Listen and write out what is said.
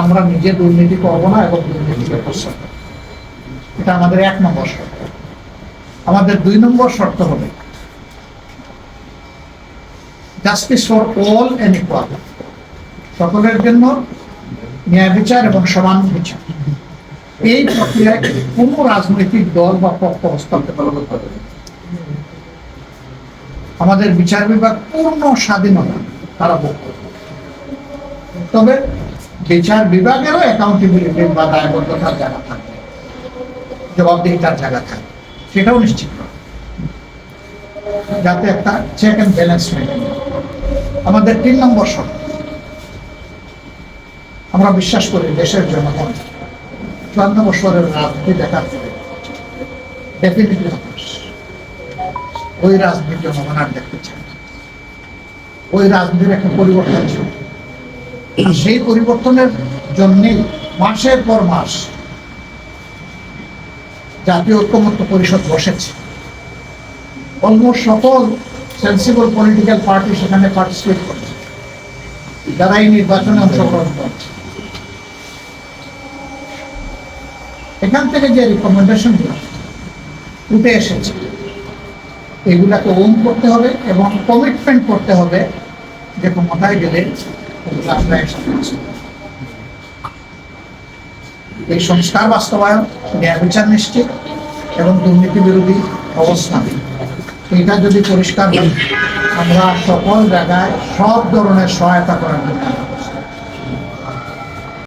আমরা নিজে দুর্নীতি করব না এবং দুর্নীতিকে প্রশ্রয় এটা আমাদের এক নম্বর শর্ত। আমাদের দুই নম্বর শর্ত হবে justice for all and equal সকলের জন্য ন্যায় বিচার এবং সমান বিচার। এই প্রক্রিয়ায় কোন রাজনৈতিক দল বা পক্ষ হস্তক্ষেপ করবে না। আমাদের বিচার বিভাগ পূর্ণ স্বাধীনতা তারা ভোগ তবে বিচার বিভাগেরও অ্যাকাউন্টেবিলিটি বা দায়বদ্ধতার জায়গা থাকবে। জবাবদিহিতার জায়গা থাকবে। সেটাও নিশ্চিত যাতে একটা চেক অ্যান্ড ব্যালেন্স আমাদের তিন নম্বর শর্ত। আমরা বিশ্বাস করি দেশের জনগণ চুয়ান্ন বছরের রাজনীতি দেখার ডেফিনেটলি ওই রাজনীতি জনগণ আর দেখতে চায় ওই রাজনীতির একটা পরিবর্তন ছিল। আর সেই পরিবর্তনের জন্যেই মাসের পর মাস জাতীয় ঐক্যমত্য পরিষদ বসেছে। অলমোস্ট সকল সেন্সিবল পলিটিক্যাল পার্টি সেখানে পার্টিসিপেট করছে। যারা এই নির্বাচনে অংশগ্রহণ করছে। এখান থেকে যে রিকমেন্ডেশন উঠে এসেছে, এগুলাকে ওম করতে হবে এবং কমিটমেন্ট করতে হবে যে ক্ষমতায় গেলে এই সংস্কার বাস্তবায়ন ন্যায় বিচার নিশ্চিত এবং দুর্নীতি বিরোধী অবস্থান এটা যদি পরিষ্কার আমরা সকল জায়গায় সব ধরনের সহায়তা করার জন্য